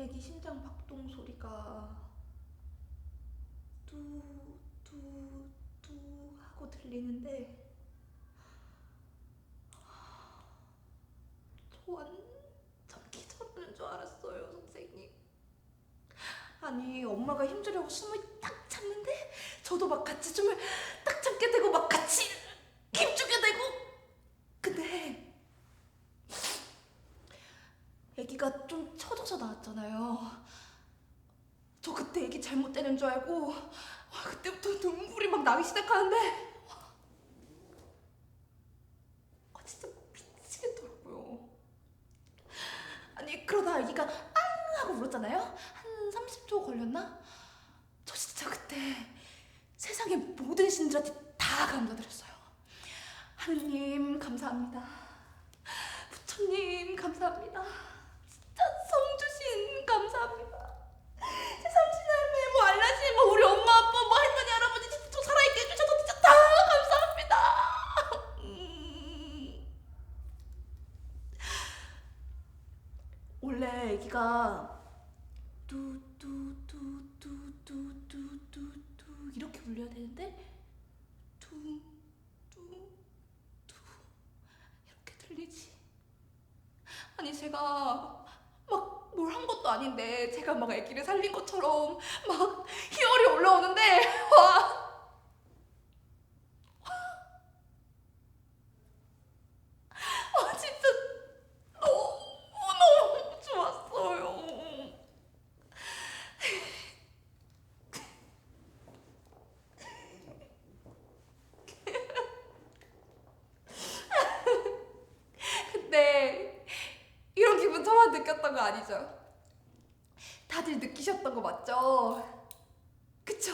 애기 심장 박동 소리가 뚜뚜뚜 하고 들리는데 저 완전 기절하는 줄 알았어요 선생님. 아니 엄마가 힘주려고 숨을 딱 참는데 저도 막 같이 숨을 딱 참게 되고 막 같이 힘주게 되고 근데 아기가 좀 처져서 나왔잖아요. 저 그때 아기 잘못되는 줄 알고 와, 그때부터 눈물이 막 나기 시작하는데 아, 진짜 미치겠더라고요. 아니 그러다 아기가 앙 하고 울었잖아요. 한 30초 걸렸나? 저 진짜 그때 세상의 모든 신들한테 다 감사드렸어요. 하느님 감사합니다. 부처님 감사합니다. 진짜 성주신 감사합니다. 제 삼신할매 뭐 알라시 뭐 우리 엄마 아빠 뭐 할머니 할아버지 진짜 저 살아있게 해주셔서 진짜 다 감사합니다. 음. 원래 아기가 뚜뚜뚜뚜뚜뚜뚜 이렇게 울려야 되는데 뚜뚜뚜 이렇게 들리지. 아니 제가 막 뭘 한 것도 아닌데 제가 막 아기를 살린 것처럼 막 희열이 올라오는데 와. 와 느꼈던 거 아니죠? 다들 느끼셨던 거 맞죠? 그쵸?